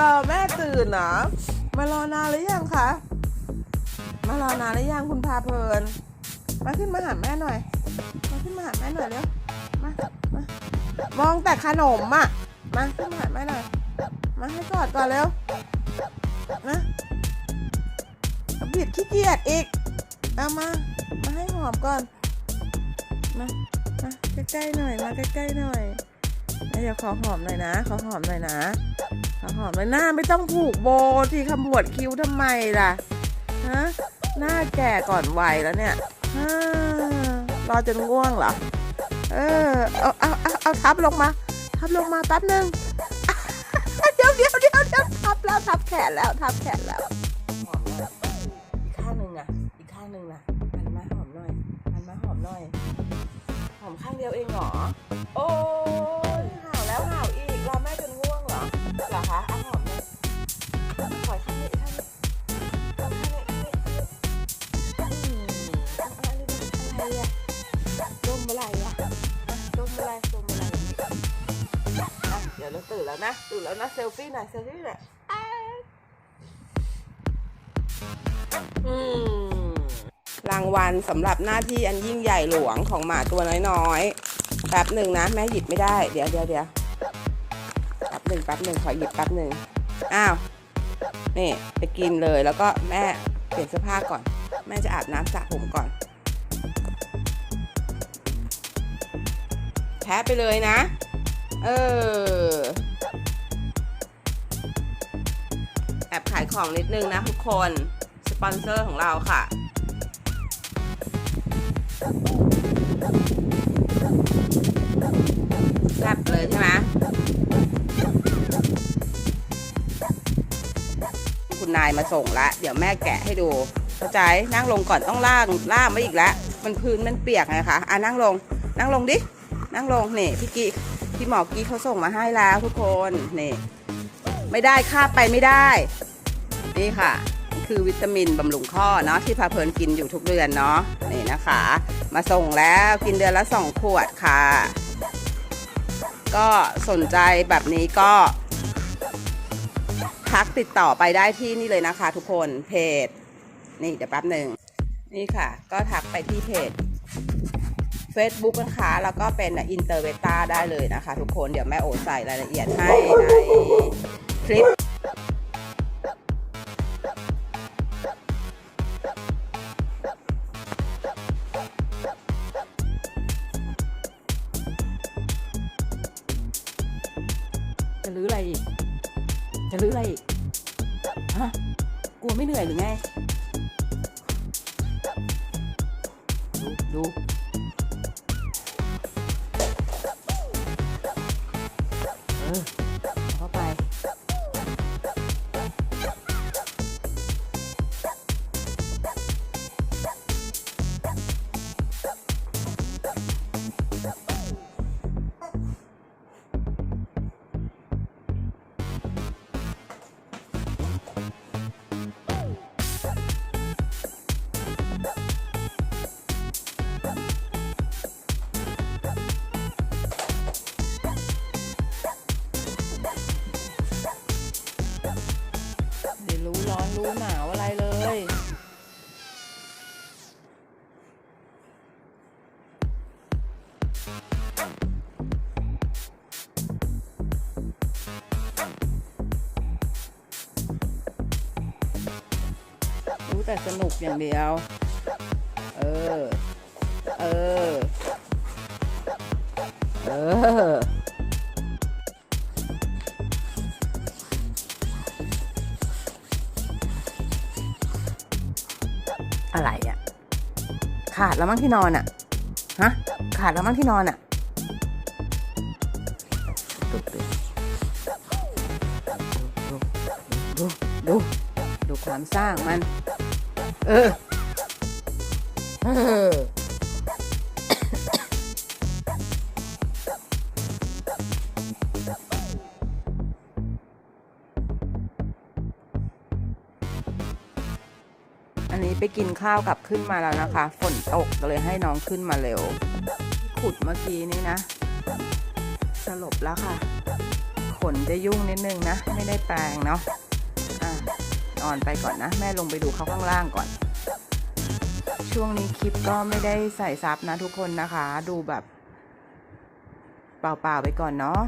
รอแม่ตื่นเหรอมารอนานหรือยังคะมารอนานหรือยังคุณพาเพลิน มาขึ้นมาหาแม่หน่อย มาขึ้นมาหาแม่หน่อยเร็วมามามองแต่ขนมอะมาขึ้นมาหาแม่หน่อย มาให้กอดก่อนเร็วนะบิดขี้เกียจอีกเอามา มาให้หอมก่อน มา มาใกล้ๆหน่อย มาใกล้ๆหน่อยเดี๋ยวขอหอมหน่อยนะ ขอหอมหน่อยนะ ขอหอมหน่อยหน้าไม่ต้องผูกโบที่ขมวดคิ้วทำไมล่ะฮะหน้าแก่ก่อนวัยแล้วเนี่ยรอจนง่วงเหรอ เออ เอาเอาเอาเอาทับลงมา ทับลงมาแป๊บนึงเดี๋ยวเดี๋ยวเดี๋ยวเดี๋ยวทับแล้วทับแขนแล้วทับแขนแล้วหอมหน่อยอีกข้างหนึ่งอะอีกข้างหนึ่งนะหันมาหอมหน่อยหันมาหอมหน่อยหอมข้างเดียวเองเหรอ โอ้ ตื่นแล้วนะตื่นแล้วนะเซลฟี่หน่อยเซลฟี่หน่อยอะรางวัลสำหรับหน้าที่อันยิ่งใหญ่หลวงของหมาตัวน้อยๆแป๊บหนึ่งนะ แม่หยิบไม่ได้เดี๋ยวเดี๋ยวเดี๋ยวแป๊บหนึ่งแป๊บหนึ่งขอหยิบแป๊บหนึ่งอ้าวนี่ไปกินเลยแล้วก็แม่เปลี่ยนเสื้อผ้าก่อน แม่จะอาบน้ำสระผมก่อนแพ้ไปเลยนะ เออ แอบขายของนิดนึงนะทุกคน สปอนเซอร์ของเราค่ะแซ่บเลยใช่ไหมคุณนายมาส่งละ เดี๋ยวแม่แกะให้ดูเข้าใจนั่งลงก่อนต้องล่างล่ามไว้อีกแล้วมันพื้นมันเปียกไงคะอะนั่งลง นั่งลงดิ นั่งลง นี่พี่กี พี่หมอกี้เขาส่งมาให้แล้วทุกคนนี่ไม่ได้ค่าไปไม่ได้ นี่ค่ะ คือวิตามินบำรุงข้อเนาะที่พาเพลินกินอยู่ทุกเดือนเนาะนี่นะคะ มาส่งแล้วกินเดือนละสองขวดค่ะ ก็สนใจแบบนี้ก็ทักติดต่อไปได้ที่นี่เลยนะคะ ทุกคนเพจ นี่เดี๋ยวแป๊บหนึ่งนี่ค่ะ ก็ทักไปที่เพจ Facebook นะคะแล้วก็เป็นอินเตอร์เวต้าได้เลยนะคะ ทุกคนเดี๋ยวแม่โอใส่รายละเอียดให้ในคลิปจะรื้ออะไรอีก จะรื้ออะไรอีก ฮะ กลัวไม่เหนื่อยหรือไง ดู ดู รู้หนาวอะไรเลยรู้แต่สนุกอย่างเดียว เออ อะไรอะ่ะขาดแล้วมั้งที่นอนอะ่ะฮะขาดแล้วมั้งที่นอนอะ่ะดูดูดูดูดูความสร้างมัน เออ นนี้ไปกินข้าวกลับขึ้นมาแล้วนะคะ ฝนตกก็เลยให้น้องขึ้นมาเร็ว ขุดเมื่อกี้นี้นะ สลบแล้วค่ะ ขนจะยุ่งนิดนึงนะ ไม่ได้แปรงเนาะอะนอนไปก่อนนะ แม่ลงไปดูเขาข้างล่างก่อน ช่วงนี้คลิปก็ไม่ได้ใส่ซับนะทุกคนนะคะ ดูแบบ เปล่าๆไปก่อนเนาะ